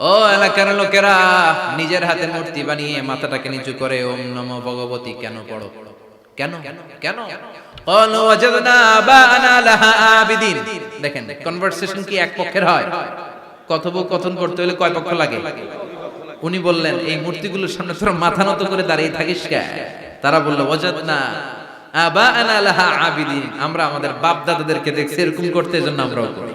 ও এলাকার লোকেরা নিজের হাতে মূর্তি বানিয়ে মাথাটাকে নিচু করে ওম নমো ভগবতী কেন পড়ো কেন কেন قالوا وجدنا آباءنا لها عابدين দেখেন কনভারসেশন কি এক পক্ষের হয় কথোপকথন করতে হলে কয় পক্ষ লাগে উনি বললেন এই মূর্তিগুলোর সামনে তোরা মাথা নত করে দাঁড়িয়ে থাকিস কে তারা বললো ওয়াজাদনা আবাআনা লাহা আবিদিন আমরা আমাদের বাপ দাদাদেরকে দেখছি এরকম করতে এজন্য আমরাও করি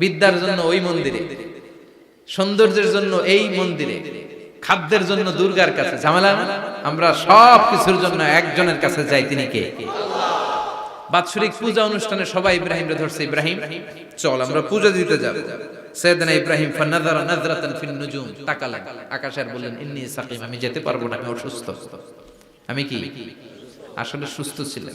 বিদ্যার জন্য ওই মন্দিরে, সৌন্দর্যের জন্য এই মন্দিরে, খাদ্যের জন্য দুর্গার কাছে। ঝামেলা আমরা সব কিছুর জন্য একজনের কাছে যাই তিনি কে? বাৎসরিক পূজা অনুষ্ঠানে সবাই ইব্রাহিম রে ধরছে। ইব্রাহিম, চল, আমরা পূজা দিতে যাব। সৈয়দনা ইব্রাহিম, ফানাযারা নাযরাতান ফিন নুজুম আকাশের বললেন, ইন্নী সাকিম, আমি যেতে পারব না, আমি অসুস্থ। আমি কি? আসলে সুস্থ ছিলাম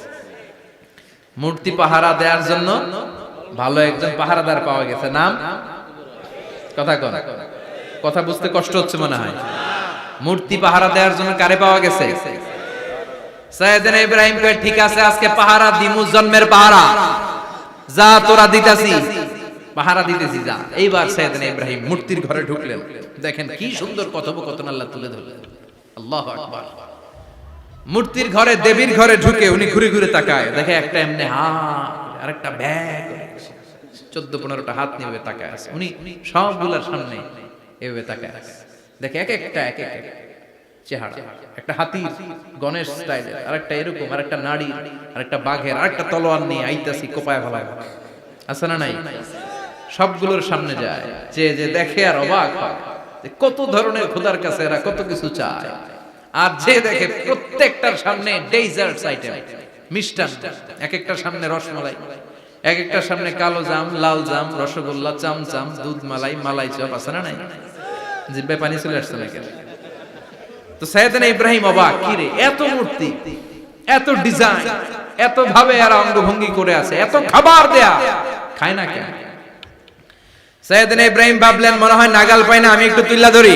মূর্তি পাহারা দেওয়ার জন্য ভালো একজন পাহারাদার পাওয়া গেছে। নাম? কথা কথা বুঝতে কষ্ট হচ্ছে মনে হয়। মূর্তি পাহারা দেওয়ার জন্য কারে পাওয়া গেছে? সাইয়েদনা ইব্রাহিম কয়, ঠিক আছে, আজকে পাহারা দিমু জন্মের পাহারা। যা তোরা দিতাছি। পাহারা দিতেছি, যা। এইবার সাইয়েদনা ইব্রাহিম মূর্তির ঘরে ঢুকলেন। দেখেন কি সুন্দর কথোপকথন আল্লাহ তুলে ধরলেন। আল্লাহু আকবার। মূর্তির ঘরে, দেবীর ঘরে ঢুকে উনি ঘুরে ঘুরে তাকায়। দেখে একটা এমনি হা আরেকটা ব্যাগ চোদ্দ, পনেরোটা হাত নিয়ে তাকায় আছে। উনি সবগুলার সামনে এভাবে তাকায় আছে। দেখে এক একটা, এক এক চেহারা। একটা হাতি, গণেশ স্টাইলের, আরেকটা এরকম, আরেকটা নারী, আরেকটা বাঘের, আরেকটা তলোয়ার নিয়ে আইতাছি কোপায় ফেলায় আছে না নাই? সবগুলোর সামনে যায়। যে যে দেখে আর অবাক হয়। কত ধরনের খোদার কাছে এরা কত কিছু চায়। আর যে দেখে প্রত্যেকটার সামনে ডেজার্টস আইটেম মিষ্টান্ন এক একটার সামনে রসমালাই এক একটার সামনে কালো জাম, লাল জাম, রসগোল্লা, চামচাম, দুধ মালাই মালাই চপ, আছে না নাই? জিব্বায় পানি চলে আসছে না কেন তো সাইয়েদনা ইব্রাহিম অবাক, কি রে, এত মূর্তি, এত ডিজাইন এত ভাবে আর অঙ্গভঙ্গি করে আছে, এত খাবার দেয়া, খায় না কেন? সাইয়েদনা ইব্রাহিম ভাবলেন, মনে হয় নাগাল পাই না, আমি একটু তুল্লা ধরি।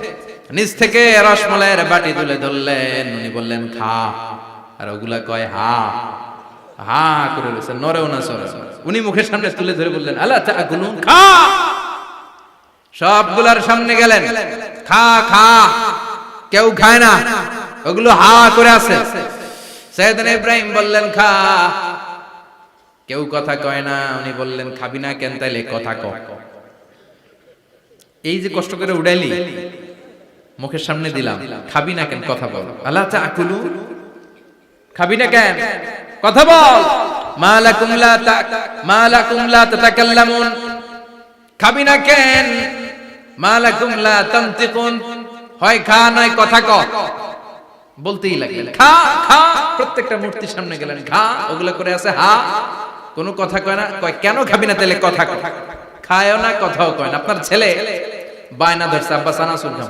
নিচ থেকে রসমলাইয়ের বাটি তুলে ধরলেন। উনি বললেন, খা। আর ওগুলা কয়, হা। হা, করে রয়েছে নরেও না, সরে উনি মুখের সামনে তুলে ধরে বললেন আল্লাহ তাকুলু? খা। সবগুলার সামনে গেলেন। খা খা। কেউ খায় না? ওগুলো হা করে আছে। সৈয়দনা ইব্রাহিম বললেন, খা। কেউ কথা কয় না? উনি বললেন, খাবি না কেন তাইলে কথা ক। এই যে কষ্ট করে উড়াইলি মুখের সামনে দিলাম। খাবি না কেন? কথা বল। আল্লাহ তাকুলু খাবি না কেন? কথা বল। মালাকুম লা তা মালাকুম লা তাতাকাল্লামুন। খাবি না কেন? মালাকুম লা তানতিকুন। হয় খা নয় কথা ক। বলতেই লাগলেন। খা খা। প্রত্যেকটা মূর্তির সামনে গেলেন। খা ওগুলো করে আছে হা। কোনো কথা কয় না? কয় কেন খাবি না তাহলে কথা খায়ও না কথাও কয় না। আপনার ছেলে বায়না ধরছে আব্বা চানাচুর খাব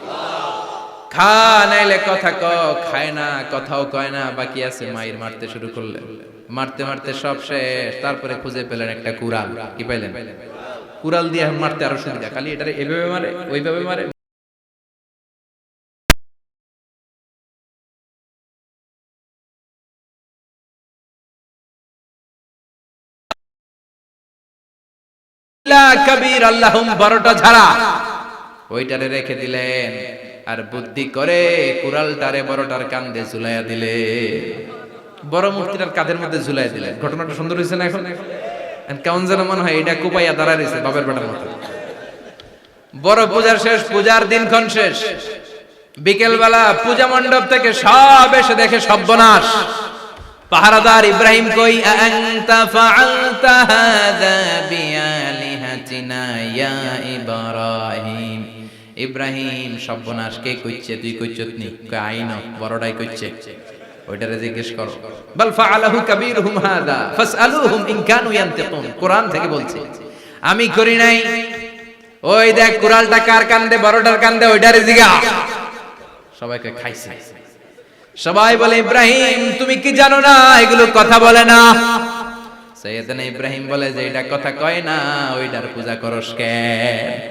খা, নাইলে কথা ক, খায় না, কথাও কয় না, বাকি আছে মায়ের মারতে শুরু করলেন মারতে মারতে সব শেষ, তারপরে খুঁজে পেলেন একটা কুরাল কি পাইলেন? কুরাল দিয়ে মারতে আরও সুবিধা, খালি এভাবে মারে, ওইভাবে মারে। কবির আল্লাহুম বারোটা ঝাড়া। ওইটারে রেখে দিলেন। আর বুদ্ধি করে কুরালটারে বড়টার কান্দে ঝুলাইয়া দিলে। বড় মূর্তিটার কাঁধের মধ্যে ঝুলাই দিলেন ঘটনাটা সুন্দর হয়েছে না এখন? কেমন যেন মনে হয় এটা কুপাইয়া রয়েছে বেটার মতো। বড় পূজার শেষ, পূজার দিনক্ষণ শেষ। বিকেল বেলা পূজা মণ্ডপ থেকে সব এসে দেখে সর্বনাশ। পাহারাদার ইব্রাহিম কই আনতা ফাআলতা হাদা বিআলিহাতিনা ইয়া ইব্রাহিম? ইব্রাহিম, সর্বনাশ, কে কইছে তুই কইছত নি? কই আইন বড়টাই কইছে ওইটারে জিজ্ঞেস করো। বল ফাআলাহু কাবীরুহুম হাদা, ফাসআলুহুম ইন কানু ইয়ান্তিকুন। কোরআন থেকে বলছে, আমি করি নাই। ওই দেখ, কুরালটা কার কান্দে, বড়টার কান্দে, ওইটারে জিগা। সবাইকে খাইছে। সবাই বলে, ইব্রাহিম, তুমি কি জানো না? এগুলো কথা বলে না। সৈয়দনা ইব্রাহিম বলে যে, এটা কথা কয় না, ওইটার পূজা করস কেন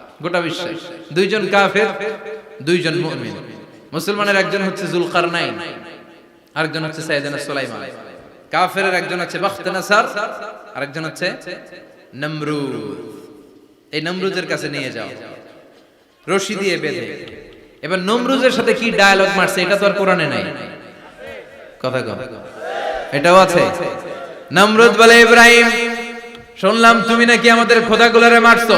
গোটা বিশ্বের দুইজন কাফের, দুইজন মুমিন। মুসলমানের একজন হচ্ছে জুলকারনাইন, আরেকজন হচ্ছে সাইয়েদনা সুলাইমান। কাফেরের একজন হচ্ছে বাখতানাসার, আরেকজন হচ্ছে নমরুদ। এই নমরুদের কাছে নিয়ে যাও। রশি দিয়ে বেঁধে। এবার নমরুজের সাথে কি ডায়ালগ মারছে, এটা তো আর কোরআনে নাই। কথা কম এটাও আছে। নমরুদ বলে, ইব্রাহিম, শুনলাম তুমি নাকি আমাদের খোদাগুলারে মারছো।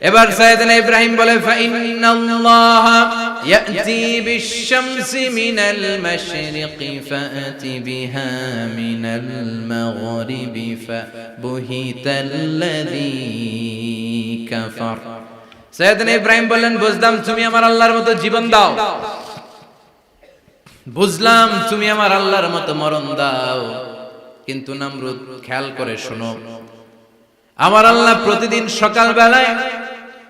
এবার সাইয়েদনা ইব্রাহিম বলে, ফাইন্নাল্লাহ ইয়াতি বিশ-শামসি মিনাল মাশরিকি ফাআতি বিহা মিনাল মাগরিবি ফাবুহিতাল্লাযী কাফার। ইব্রাহিম বললেন, বুঝলাম তুমি আমার আল্লাহর মতো জীবন দাও। বুঝলাম তুমি আমার আল্লাহর মতো মরণ দাও। কিন্তু নামরুদ, খেয়াল করে শোনো, আমার আল্লাহ প্রতিদিন সকাল বেলায়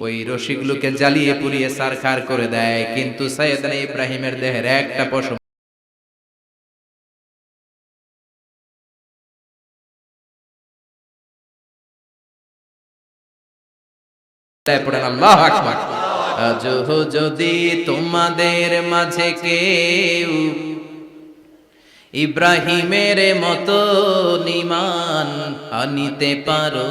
ওই রশিগুলোকে জ্বালিয়ে পুড়িয়ে সারখার করে দেয়, কিন্তু সৈয়দনা ইব্রাহিমের দেহের একটা আজ যদি তোমাদের মাঝে কেউ ইব্রাহিমের মতো নিমান আনিতে পারো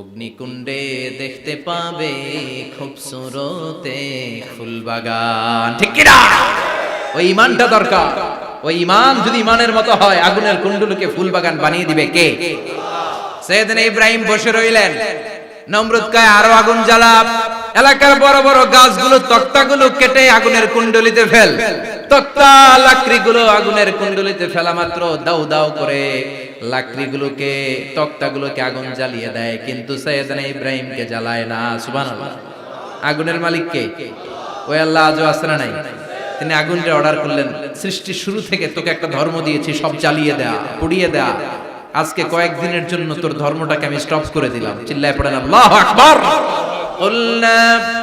অগ্নিকুণ্ডে দেখতে পাবে খুব সুরতে ফুলবাগান ঠিক কিনা ওই ইমানটা দরকার। ওই ইমান যদি ইমানের মতো হয়, আগুনের কুণ্ডুলকে ফুলবাগান বানিয়ে দিবে কে? সেদিন ইব্রাহিম বসে রইলেন। নমরুদ আরও আগুন জ্বালা এলাকার বড় বড় গাছগুলো, তক্তাগুলো কেটে আগুনের কুণ্ডলিতে ফেল। তক্তা লাকড়িগুলো আগুনের কুণ্ডলিতে ফেলা মাত্র দাউ দাউ করে লাকড়িগুলোকে তক্তাগুলোকে আগুন জ্বালিয়ে দেয় কিন্তু সৈয়দনা ইব্রাহিমকে জ্বালায় না সুবহানাল্লাহ আগুনের মালিক কে ওই আল্লাহ আজও আসে না নাই তিনি আগুনটা অর্ডার করলেন সৃষ্টির শুরু থেকে তোকে একটা ধর্ম দিয়েছি সব জ্বালিয়ে দেয়া পুড়িয়ে দেয়া আজকে কয়েকদিনের জন্য তোর ধর্মটাকে আমি স্টপ করে দিলাম চিল্লায় পড়েন আল্লাহ আকবার قلنا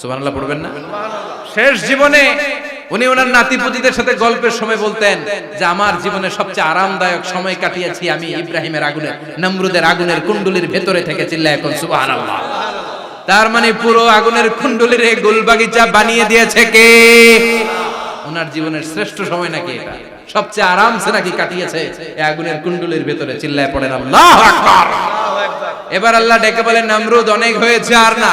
সুবহানাল্লাহ পড়বেন না? শেষ জীবনে উনি ওনার নাতিপুতিদের সাথে গল্পের সময় বলতেন যে আমার জীবনে সবচেয়ে আরামদায়ক সময় কাটিয়েছি আমি ইব্রাহিমের আগুনের নমরুদের আগুনের কুণ্ডলির ভেতরে থেকে চিল্লায় এখন সুবহানাল্লাহ। তার মানে পুরো আগুনের কুণ্ডলির গোলবাগিচা বানিয়ে দিয়েছে কে? ওনার জীবনের শ্রেষ্ঠ সময় নাকি এটা? সবচেয়ে আরামসে নাকি কাটিয়েছে আগুনের কুণ্ডলির ভেতরে চিল্লায় পড়েন আল্লাহ আকবার। এবার আল্লাহ ডেকে বলে নামরুদ অনেক হয়েছে আর না।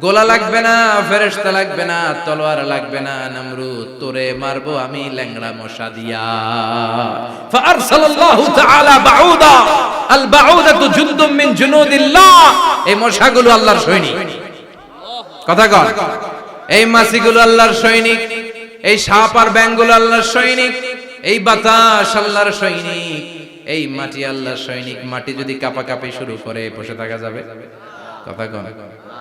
গোলা লাগবে না, ফেরেশতা লাগবে না, তলোয়ার লাগবে না নমরুদ তোরে মারবো আমি ল্যাংড়া মশা দিয়া। আল্লাহর সৈনিক। কথা কর এই মাছিগুলো আল্লাহর সৈনিক। এই সাপ আর ব্যাঙগুলো আল্লাহর সৈনিক। এই বাতাস আল্লাহর সৈনিক। এই মাটি আল্লাহর সৈনিক। মাটি যদি কাপাকাপি শুরু করে, বসে থাকা যাবে? কথা কন।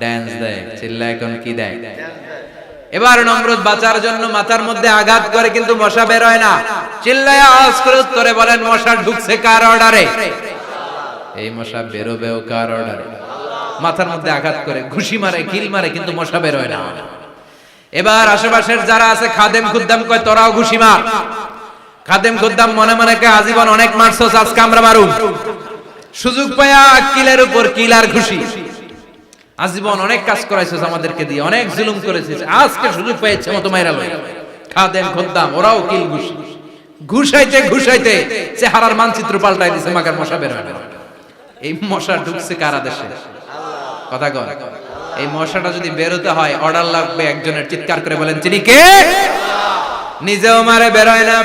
ড্যান্স দেয় চিল্লা এখন কি দেয়? এবার নমরুদ বাঁচার জন্য মাথার মধ্যে আঘাত করে কিন্তু মশা বের হয় না। চিল্লায় আওয়াজ করে উত্তরে বলেন, মশা ঢুকছে কার অর্ডারে? এই মশা বেরোবেও কার অর্ডারে? মাথার মধ্যে আঘাত করে, ঘুষি মারে কিল মারে, কিন্তু মশা বের হয় না। এবার আশেপাশের যারা আছে, খাদেম খুদ্দাম কয়, তোরাও ঘুষি মার। খাদেম খুদ্দাম মনে মনে কয়, আজীবন অনেক মারছস, আজকে আমরা মারুম। সুযোগ পায়া কিলের উপর কিল আর ঘুষি। আজীবন অনেক কাজ করাইছিস আমাদেরকে দিয়ে অনেক জুলুম করেছিস। আজকে সুযোগ পেয়েছে মতো মাইরা লই। খাদেম খুদ্দাম ওরাও কিল ঘুষি। ঘুষাইতে ঘুষাইতে চেহারার মানচিত্র পাল্টাই দিছে মাগার মশা বের এই মশা ঢুকছে কারা দেশে কথা কর এই মশাটা যদি বেরোতে হয় অর্ডার লাগবে একজনের চিৎকার করে বলেন চিনি কে? নিজেও মারে বেরোয় না।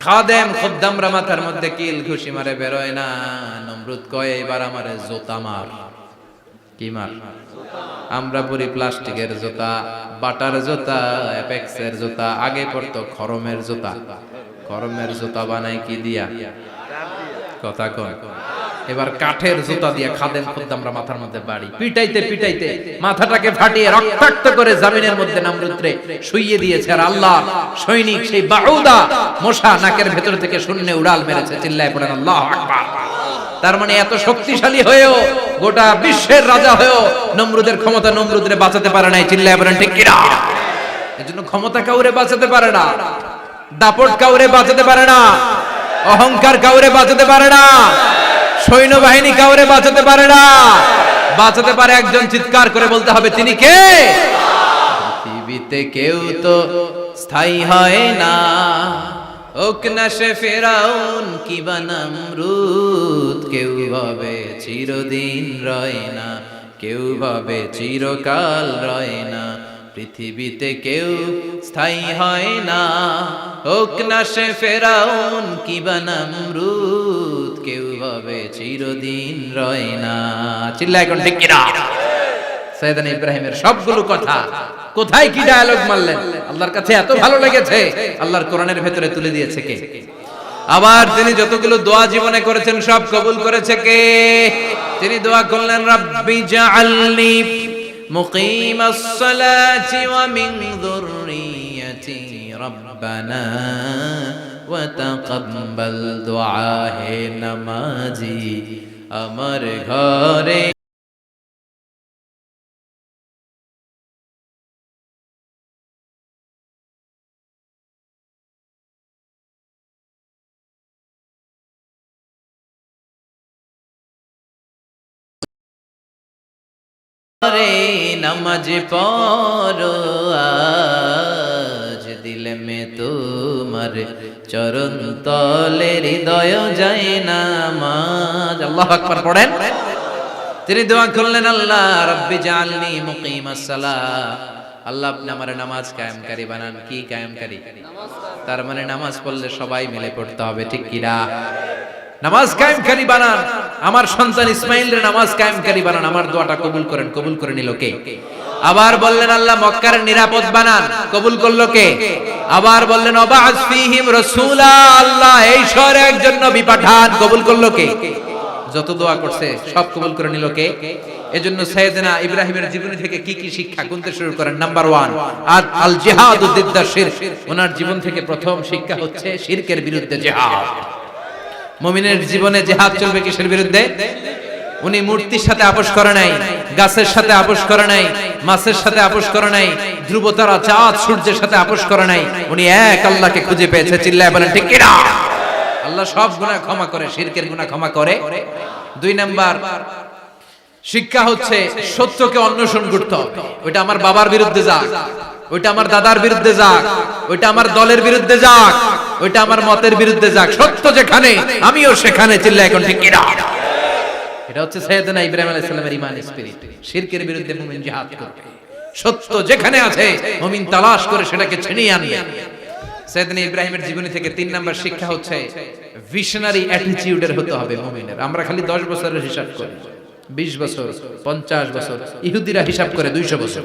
খাদেম খুদ্দামরা মাথার মধ্যে কিল ঘুষি মারে বেরোয় না। নমরুদ কয় এবার আমারে জোতা মার। কি মার আমরা পরি প্লাস্টিকের জুতা, বাটার জুতা, অ্যাপেক্সের জুতা, আগে পড়তো খরমের জুতা। খরমের জুতা কি দিয়া? কথা কয় এবার কাঠের জুতা দিয়ে খাদেম মাথার মধ্যে বাড়ি। পিটাইতে পিটাইতে মাথাটাকে ফাটিয়ে রক্তাক্ত করে জামিনের মধ্যে নামরুদ্রে শুইয়ে দিয়েছে আর আল্লাহ সৈনিক সেই বাউদা মশা নাকের ভেতর থেকে শূন্য উড়াল মেরেছে। চিল্লায় পড়েন, আল্লাহ আকবার। তার মানে এত শক্তিশালী হয়েও গোটা বিশ্বের রাজা হয়েও নমরুদের ক্ষমতা নমরুদরে বাঁচাতে পারে নাই, চিল্লায় পড়েন ঠিক কিনা? এজন্য ক্ষমতা কাউরে বাঁচাতে পারে না, দাপট কাউরে বাঁচাতে পারে না, অহংকার কাউরে বাঁচাতে পারে না, সৈন্যবাহিনী কাউরে বাঁচাতে পারে না, বাঁচাতে পারে একজন চিৎকার করে বলতে হবে, তিনি কে? পৃথিবীতে কেউ তো স্থায়ী হয় না। ওক না সে ফেরাউন, কি বানামরুদ কেউ ভাবে চিরদিন রয় না, কেউ ভাবে চিরকাল রয় না, পৃথিবীতে কেউ স্থায়ী হয় না। সে ফেরাউন, কি বানামরুদ কেউ ভাবে চিরদিন রয় না। চিল্লা এখন ঠিক কিনা? সৈয়দান ইব্রাহিমের সবগুলো কথা। কোথায় কি ডায়ালগ মারলেন? আল্লাহর কাছে এত ভালো লেগেছে। আল্লাহর কোরআনের ভেতরে তুলে দিয়েছে কে? আবার তিনি যতগুলো দোয়া জীবনে করেছেন, সব কবুল করেছে কে? তিনি দোয়া করলেন, রাব্বি জাআলনি মুকিমাস সালাতি ওয়া মিন যুররিয়াতি রব্বানা ওয়া তাকাব্বাল দুআ হে নামাজি, আমার ঘরে রে নামাজ পড়ো, আজ দিলে মে তোমার চরণ তলে হৃদয় যায় নামাজ। আল্লাহ আকবার পড়েন। তিনি দোয়া করলেন, আল্লাহ রব্বি জাআলনি মুকিমাস সালাহ আল্লাহ আপনি আমার নামাজ কায়েমকারী বানান। কি কায়েমকারী? তার মানে নামাজ পড়লে সবাই মিলে পড়তে হবে, ঠিক কিনা নামাজ কায়েমকারী বানান। আমার সন্তান ইসমাইল রে নামাজ কায়েমকারী বানান। আমার দোয়াটা কবুল করেন, কবুল করে নিল কে? আবার বললেন, আল্লাহ মক্কার নিরাপদ বানান। কবুল করল কে? আবার বললেন অবাজ ফিহিম রাসূলা, আল্লাহ এই শহরে একজন নবী পাঠান। কবুল করল কে? যত দোয়া করছে, সব কবুল করে নিল কে? এজন্য সাইয়েদনা ইব্রাহিমের জীবনী থেকে কি কি শিক্ষা গুনতে শুরু করেন? নাম্বার ওয়ান আর আল জিহাদ শিরক। ওনার জীবন থেকে প্রথম শিক্ষা হচ্ছে শিরকের বিরুদ্ধে জিহাদ। মুমিনের জীবনে জেহাদ চলবে কিসের বিরুদ্ধে? উনি মূর্তির সাথে আপোষ করে নাই, গাছের সাথে আপোষ করে নাই, মাছের সাথে আপোষ করে নাই, ধ্রুবতারা চাঁদ সূর্যের সাথে আপোষ করে নাই। উনি এক আল্লাহকে খুঁজে পেয়েছে, চিল্লায় বলেন, ঠিক কিনা? আল্লাহ সব গুনাহ ক্ষমা করে, শিরকের গুনাহ ক্ষমা করে। দুই নাম্বার, শিক্ষা হচ্ছে সত্যকে অন্বেষণ করতে হবে। ওইটা আমার বাবার বিরুদ্ধে যাক, ওইটা আমার দাদার বিরুদ্ধে যাক, ওইটা আমার দলের বিরুদ্ধে যাক। ওইটা আমার মতের বিরুদ্ধে যাক, সত্য যেখানে, আমিও সেখানে চিল্লা এখন ঠিক কিনা? এটা হচ্ছে সৈয়দনা ইব্রাহিম আলাইহিস সালামের ঈমান স্পিরিট শিরকের বিরুদ্ধে মুমিন জিহাদ করবে। সত্য যেখানে আছে, মুমিন তালাশ করে সেটাকে ছিনিয়ে আনবে। সৈয়দনা ইব্রাহিমের জীবনী থেকে তিন নাম্বার শিক্ষা হচ্ছে ভিশনারি অ্যাটিটিউডের হতে হবে মুমিনের। আমরা খালি 10 বছরের হিসাব করি 20 বছর 50 বছর, ইহুদিরা হিসাব করে 200 বছর।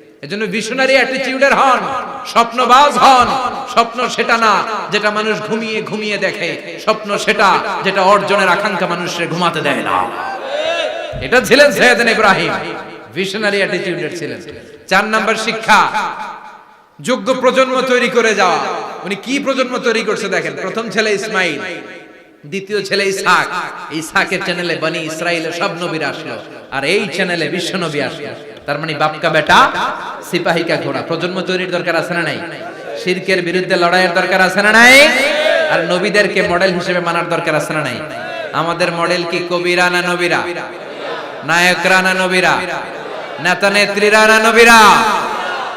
এজন্য ভিশনারি অ্যাটিটিউডের হন, স্বপ্নবাজ হন, স্বপ্ন সেটা না যেটা মানুষ ঘুমিয়ে ঘুমিয়ে দেখে, স্বপ্ন সেটা যেটা অর্জনের আকাঙ্ক্ষা মানুষের ঘুমাতে দেয় না। এটা ছিলেন সৈয়দিন ইব্রাহিম ভিশনারি অ্যাটিটিউডের ছিলেন। চার নাম্বার শিক্ষা, যোগ্য প্রজন্ম তৈরি করে যাওয়া। উনি কি প্রজন্ম তৈরি করছে দেখেন? প্রথম ছেলে ইসমাইল, দ্বিতীয় ছেলে ইসহাক। ইসহাকের চ্যানেলে বনি ইসরায়েলের সব নবীরা আসলো, আর এই চ্যানেলে বিশ্ব নবী আসলো। তার মানে বাপকা বেটা, সিপাহিকা ঘোড়া। প্রজন্ম তৈরির দরকার আছে না নাই? শিরকের বিরুদ্ধে লড়াইয়ের দরকার আছে না নাই? আর নবীদেরকে মডেল হিসেবে মানার দরকার আছে না নাই? আমাদের মডেল কি কবিরা না নবীরা? নায়করা না নবীরা? নেতা নেত্রীরা না নবীরা?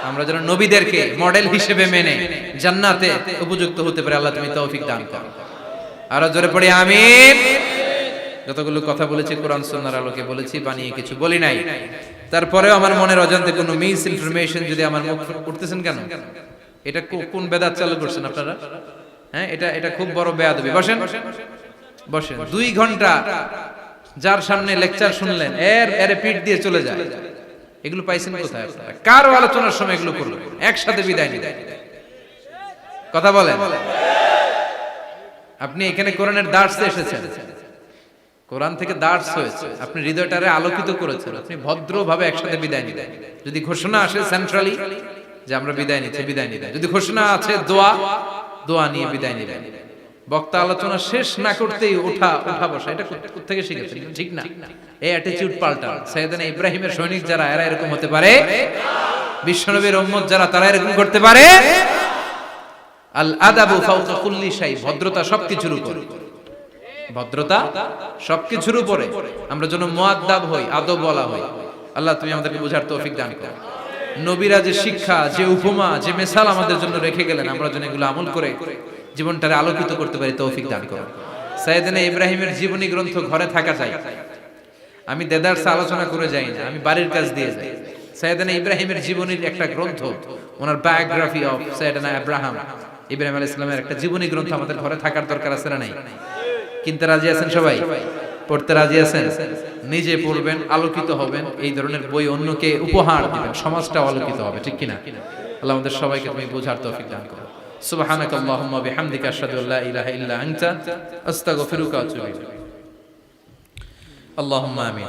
আমরা যেন নবীদেরকে মডেল হিসেবে মেনে জান্নাতে উপযুক্ত হতে পারে, আল্লাহ তুমি তৌফিক দান করো। আরও জোরে পড়ি, আমিন। যতগুলো কথা বলেছি, কোরআন সুন্নাহর আলোকে বলেছি, বানিয়ে কিছু বলি নাই। তারপরেও আমার মনের অজান্তে কোনো মিস ইনফরমেশন যদি আমার মুখ করতেছেন কেন? এটা কোন বেদাত চালু করছেন আপনারা? হ্যাঁ এটা এটা খুব বড় বেয়াদবি। বসেন। বসেন। দুই ঘণ্টা যার সামনে লেকচার শুনলেন, এর এর পিঠ দিয়ে চলে যায়। এগুলো পাইছেন কোথায় আপনারা? কারও আলোচনার সময় এগুলো করল একসাথে বিদায় নিতে কথা বলেন। আপনি এখানে কোরআনের দার্সে এসেছেন। কোরআন থেকে দার্স হয়েছে। আপনি হৃদয়টারে আলোকিত করেছেন। আপনি ভদ্রভাবে একসাথে বিদায় নিলেন। যদি ঘোষণা আসে সেন্ট্রালি যে আমরা বিদায় নিচ্ছি, বিদায় নিলেন। যদি ঘোষণা আছে দোয়া দোয়া নিয়ে বিদায় নিলেন। বক্তা আলোচনা শেষ না করতেই ওঠা ওঠা বসা, এটা থেকে শিখেছেন? ঠিক না। এই অ্যাটিটিউড পাল্টা সাইয়েদানা ইব্রাহিমের সৈনিক যারা, এরা এরকম হতে পারে? বিশ্বনবীর উম্মত যারা, তারা এরকম করতে পারে? আল আদাবু ফাওকা কুল্লি শাই, ভদ্রতা সবকিছুর উপরে। ভদ্রতা সবকিছুর উপরে। আমরা যেন মুআদ্দাব হই, আদব বলা হই। আল্লাহ, তুমি আমাদেরকে বোঝার তৌফিক দান করো। নবীরা যে শিক্ষা, যে উপমা, যে মেসাল আমাদের জন্য রেখে গেলেন, আমরা যেন এগুলো আমল করে জীবনটারে আলোকিত করতে পারি, তৌফিক দান করো। সাইয়েদনা ইব্রাহিমের জীবনী গ্রন্থ ঘরে থাকা যায়। আমি দেদারসে আলোচনা করে যাই না, আমি বাড়ির কাজ দিয়ে যাই। সাইয়েদনা ইব্রাহিমের জীবনীর একটা গ্রন্থ, ওনার বায়োগ্রাফি অফ সাইয়েদনা আব্রাহাম। ইব্রাহিম আলাইহিস সালামের একটা জীবনী গ্রন্থ আমাদের ঘরে থাকার দরকার আছে না নাই? কিনতে রাজি আছেন সবাই? পড়তে রাজি আছেন? নিজে পড়বেন, আলোকিত হবেন, এই ধরনের বই অন্যকে উপহার দিবেন সমাজটা আলোকিত হবে, ঠিক কিনা? আল্লাহ আমাদের সবাইকে তুমি বোঝার তৌফিক দান করো। সুবহানাক আল্লাহুম্মা বিহামদিকা আশহাদু আল্লা ইলাহা ইল্লা আনতা, আস্তাগফিরুকা ওয়া আতুবু ইলাইক। আল্লাহুম্মা আমিন।